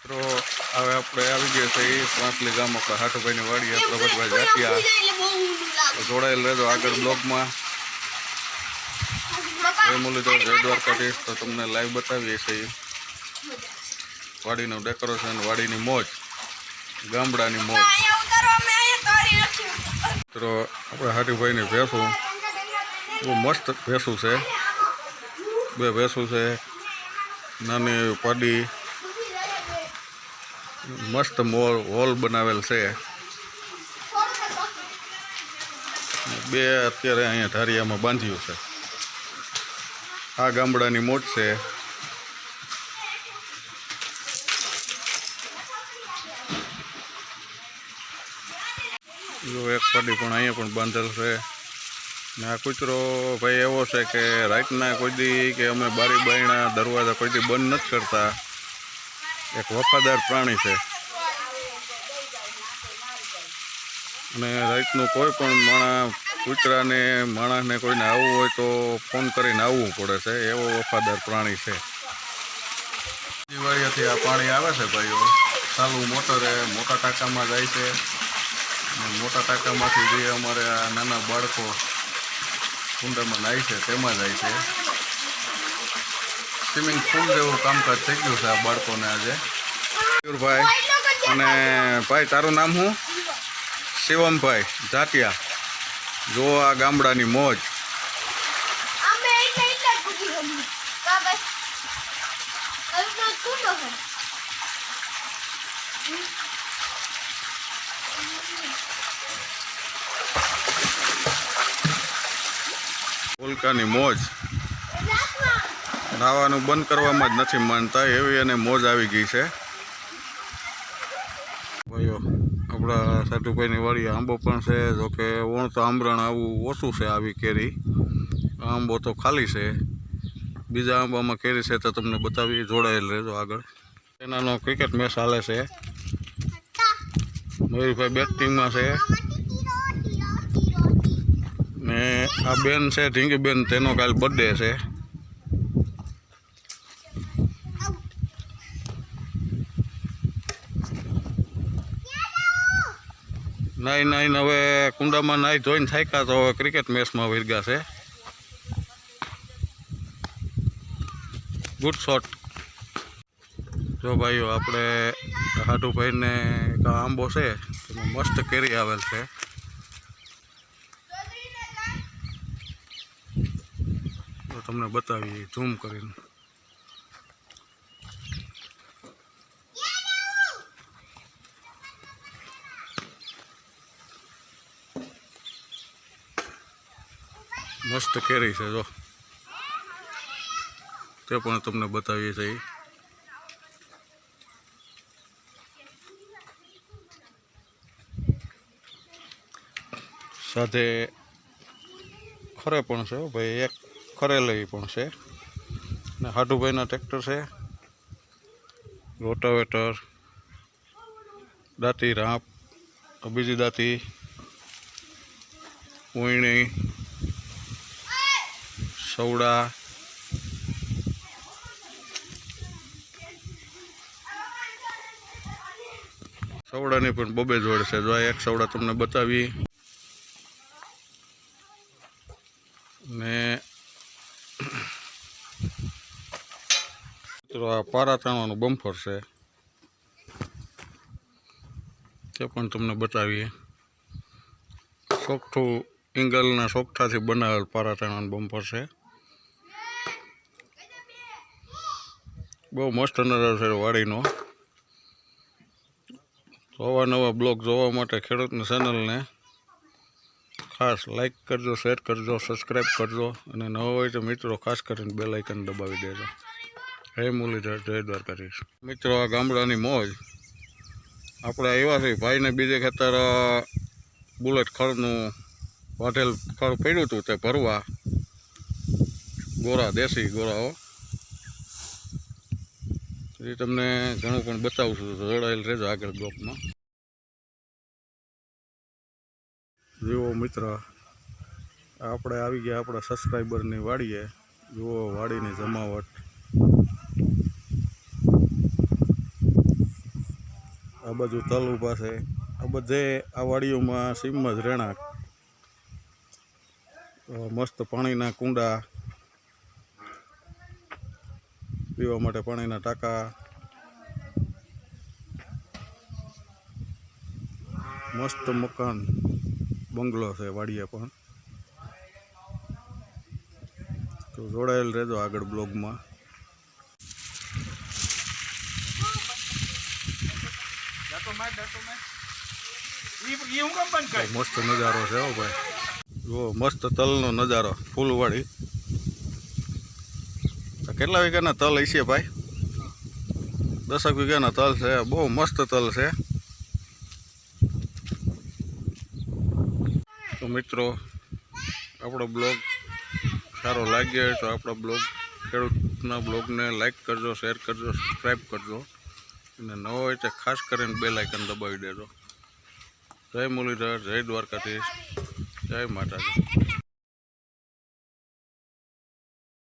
મિત્રો હવે આપણે આવી ગયા છે પાંચલી ગામ આપણે હાટુભાઈની વાડી પ્રભતભાઈ જાતિયા જોડાયેલ રહેજો આગળ બ્લોગમાં. જય મુરલીધર જય દ્વારકાધીશ. તો તમને લાઈવ બતાવીએ છીએ. વાડીનું ડેકોરેશન વાડીની મોજ ગામડાની મોજ. મિત્રો આપણે હાટીભાઈની ભેંસું બહુ મસ્ત ભેંસું છે. બે ભેંસું છે નાની પાડી. મસ્ત હોલ બનાવેલ છે. બે અત્યારે અહીંયા ધારિયામાં બાંધ્યું છે. આ ગામડાની મોટ છે. જો એક પાડી પણ અહીંયા પણ બાંધેલ છે. ને આ કૂતરો ભાઈ એવો છે કે રાતના કોઈ દી કે અમે બારી બાયણા દરવાજા કોઈ દી બંધ નથી કરતા. એક વફાદાર પ્રાણી છે. અને રાતનું કોઈ પણ માણસ, કૂતરાને, માણસને કોઈને આવવું હોય તો ફોન કરીને આવવું પડે છે. એવો વફાદાર પ્રાણી છે. દિવાળીથી આ પાણી આવે છે ભાઈઓ. ચાલુ મોટરે મોટા ટાંકામાં જાય છે. મોટા ટાંકામાંથી જે અમારે આ નાના બાળકો કુંડામાં નાય છે, તેમાં જાય છે. સ્વિમિંગ પુલ જેવું કામકાજ થઈ ગયું છે આ બાળકોને આજે. ભાઈ અને ભાઈ તારું નામ શું? શિવમભાઈ જાટિયા. જો આ ગામડાની મોજ. ઉલ્કાની મોજ. નાવાનું બંધ કરવામાં જ નથી માનતા, એવી એને મોજ આવી ગઈ છે. ભાઈઓ, આપણા સાધુભાઈની વાડી આંબો પણ છે જોકે ઓણ તો આંબરણ આવું ઓછું છે આવી કેરી. આંબો તો ખાલી છે. બીજા આંબામાં કેરી છે તો તમને બતાવી જોડાયેલ રહેજો આગળ. એનાનો ક્રિકેટ મેચ હાલે છે. મયુરભાઈ બેટિંગમાં છે. ને આ બેન છે ઢીંગીબેન તેનો કાલ બર્થડે છે. નાઈ નાઈને હવે કુંડામાં નાઈ ધોઈને થાક્યા તો હવે ક્રિકેટ મેચમાં વિરગા છે. ગુડ શોટ જો ભાઈઓ, આપણે હાટુભાઈને એક આંબો છે, એમાં મસ્ત કેરી આવેલ છે. તો તમને બતાવીએ ઝૂમ કરીને. મસ્ત કેરી છે, જો. તે પણ તમને બતાવીએ છીએ. સાથે ખરે પણ છે ભાઈ, એક ખરેલી પણ છે. ને હાડુભાઈના ટ્રેક્ટર છે. રોટાવેટર દાંતી રાંપ બીજી દાંતી, ઉયણી સવડા સવડાની પણ બબે જોડ છે. જો એક સવડા તમને બતાવી. ને મિત્રો, આ પારા તાણવાનું બમ્ફર છે. તે પણ તમને બતાવીએ. સોગઠું ઇંગલના સોગઠાથી બનાવેલ પારા તાણવાનું બમ્ફર છે. બહુ મસ્ત નજારો છે વાડીનો. નવા નવા બ્લોગ જોવા માટે ખેડૂતની ચેનલને ખાસ લાઇક કરજો, શેર કરજો સબસ્ક્રાઈબ કરજો અને નવો હોય તો મિત્રો ખાસ કરીને બે લાઇકન દબાવી દેજો. હે મુરલીધર, જય દ્વારકાધીશ. મિત્રો, આ ગામડાની મોજ. આપણે એવાથી ભાઈને બીજે ખેતર બુલેટ ખળનું વાઢેલ ખળ પડ્યું હતું તે ભરવા. ગોરા દેશી ગોરાઓ એ તમને ઘણું પણ બતાવું છું. તો રહેજો આગળ બ્લોકમાં. જુઓ મિત્ર, આપણે આવી ગયા આપણા સબસ્ક્રાઈબરની વાડીએ. જુઓ વાડીની જમાવટ. આ બાજુ તલ ઊભા છે. આ બધે આ વાડીઓમાં સીમમાં જ રહેણાંક. મસ્ત પાણીના કુંડા. પીવા માટે પાણીના ટાંકા. મસ્ત મકાન બંગલો છે વાડીએ પણ. તો જોડાયેલ રહેજો આગળ બ્લોગમાં. મસ્ત નજારો છે હો ભાઈ. જો મસ્ત તલનો નજારો ફૂલવાળી. કેટલા વીઘાના તલ હશે ભાઈ? દસક વીઘાના તલ છે. બહુ મસ્ત તલ છે. તો મિત્રો, આપણો બ્લોગ સારો લાગ્યો હોય તો આપણા બ્લોગ, ખેડૂતના બ્લોગને લાઈક કરજો શેર કરજો સબસ્ક્રાઈબ કરજો. અને નવો હોય તો ખાસ કરીને બે લાઇકન દબાવી દેજો. જય મુરલીધર, જય દ્વારકાધીશ, જય માતાજી.